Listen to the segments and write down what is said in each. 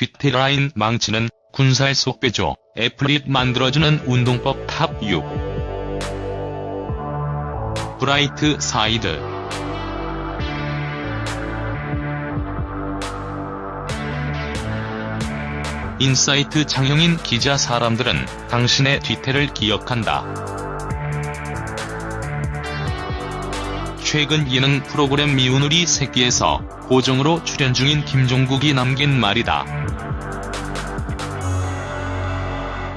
뒤태 라인 망치는 군살 속 빼줘 애플립 만들어주는 운동법 탑 6. 브라이트 사이드 인사이트 장영인 기자 사람들은 당신의 뒤태를 기억한다. 최근 예능 프로그램 미운 우리 새끼에서 고정으로 출연 중인 김종국이 남긴 말이다.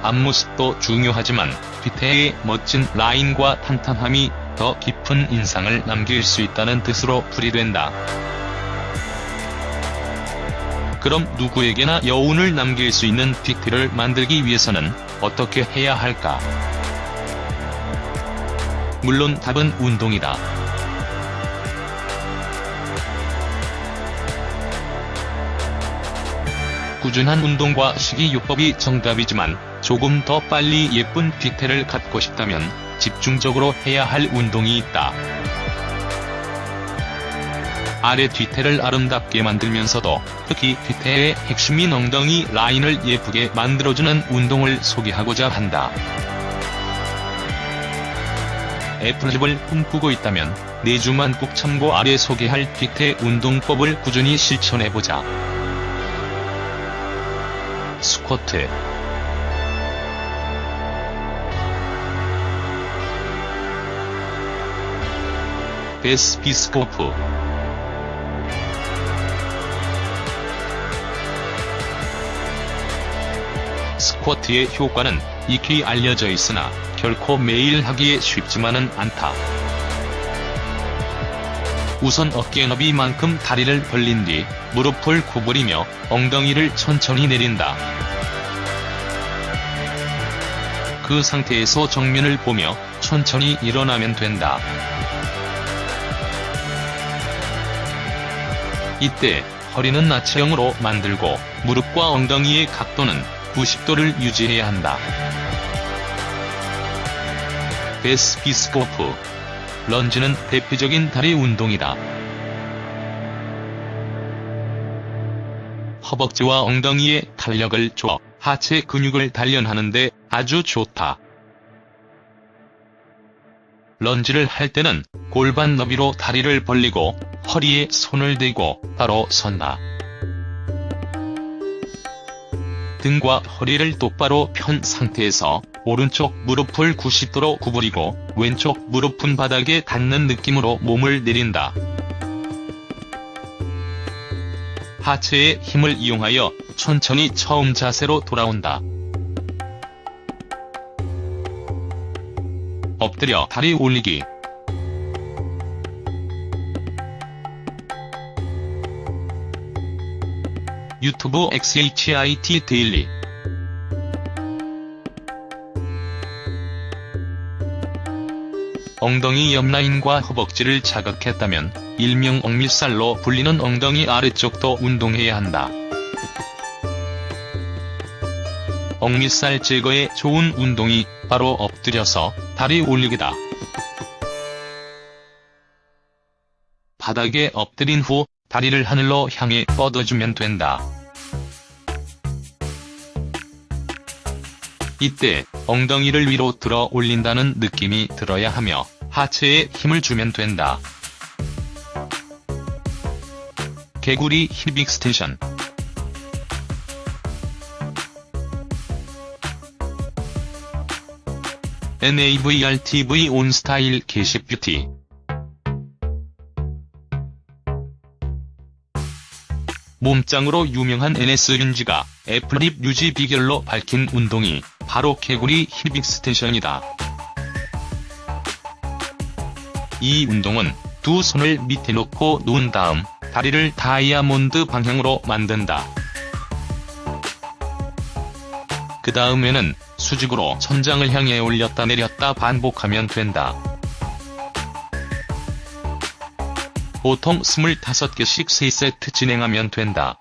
앞모습도 중요하지만 뒤태의 멋진 라인과 탄탄함이 더 깊은 인상을 남길 수 있다는 뜻으로 풀이된다. 그럼 누구에게나 여운을 남길 수 있는 뒤태를 만들기 위해서는 어떻게 해야 할까? 물론 답은 운동이다. 꾸준한 운동과 식이요법이 정답이지만 조금 더 빨리 예쁜 뒤태를 갖고 싶다면 집중적으로 해야 할 운동이 있다. 아래 뒤태를 아름답게 만들면서도 특히 뒤태의 핵심인 엉덩이 라인을 예쁘게 만들어주는 운동을 소개하고자 한다. 애플립을 꿈꾸고 있다면 4주만 꼭 참고 아래 소개할 뒤태 운동법을 꾸준히 실천해보자. 스쿼트 베스 비스코프 스쿼트의 효과는 익히 알려져 있으나 결코 매일 하기에 쉽지만은 않다. 우선 어깨 너비만큼 다리를 벌린 뒤 무릎을 구부리며 엉덩이를 천천히 내린다. 그 상태에서 정면을 보며 천천히 일어나면 된다. 이때 허리는 나체형으로 만들고 무릎과 엉덩이의 각도는 90도를 유지해야 한다. 베스 비스코프 런지는 대표적인 다리 운동이다. 허벅지와 엉덩이의 탄력을 줘 하체 근육을 단련하는데 아주 좋다. 런지를 할 때는 골반 너비로 다리를 벌리고 허리에 손을 대고 바로 선다. 등과 허리를 똑바로 편 상태에서 오른쪽 무릎을 90도로 구부리고 왼쪽 무릎은 바닥에 닿는 느낌으로 몸을 내린다. 하체의 힘을 이용하여 천천히 처음 자세로 돌아온다. 엎드려 다리 올리기 유튜브 XHIT 데일리 엉덩이 옆라인과 허벅지를 자극했다면 일명 억밀살로 불리는 엉덩이 아래쪽도 운동해야 한다. 억밀살 제거에 좋은 운동이 바로 엎드려서 다리 올리기다. 바닥에 엎드린 후 다리를 하늘로 향해 뻗어주면 된다. 이때 엉덩이를 위로 들어 올린다는 느낌이 들어야 하며 하체에 힘을 주면 된다. 개구리 힙 익스텐션 NAVRTV 온스타일 게시 뷰티 몸짱으로 유명한 NS윤지가 애플립 유지 비결로 밝힌 운동이 바로 개구리 힙 익스텐션이다. 이 운동은 두 손을 밑에 놓고 누운 다음 다리를 다이아몬드 방향으로 만든다. 그 다음에는 수직으로 천장을 향해 올렸다 내렸다 반복하면 된다. 보통 25개씩 3세트 진행하면 된다.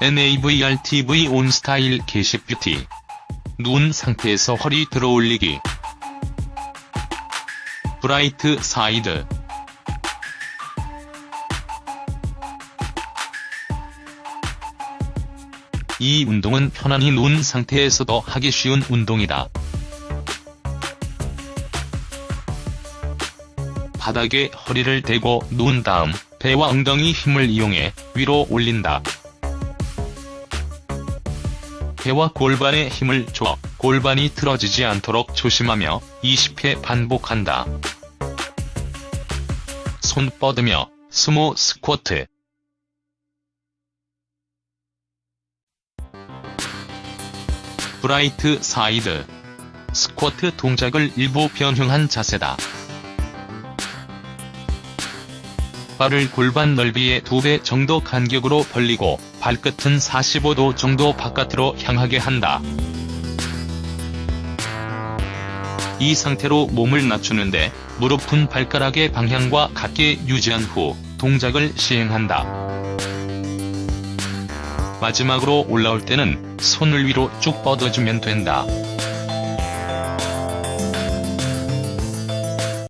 NAVRTV 온스타일 게시 뷰티 누운 상태에서 허리 들어올리기 브라이트 사이드 이 운동은 편안히 누운 상태에서도 하기 쉬운 운동이다. 바닥에 허리를 대고 누운 다음 배와 엉덩이 힘을 이용해 위로 올린다. 배와 골반에 힘을 줘 골반이 틀어지지 않도록 조심하며 20회 반복한다. 손 뻗으며 스모 스쿼트 브라이트 사이드 스쿼트 동작을 일부 변형한 자세다. 발을 골반 넓이의 2배 정도 간격으로 벌리고 발끝은 45도 정도 바깥으로 향하게 한다. 이 상태로 몸을 낮추는데 무릎은 발가락의 방향과 같게 유지한 후 동작을 시행한다. 마지막으로 올라올 때는 손을 위로 쭉 뻗어주면 된다.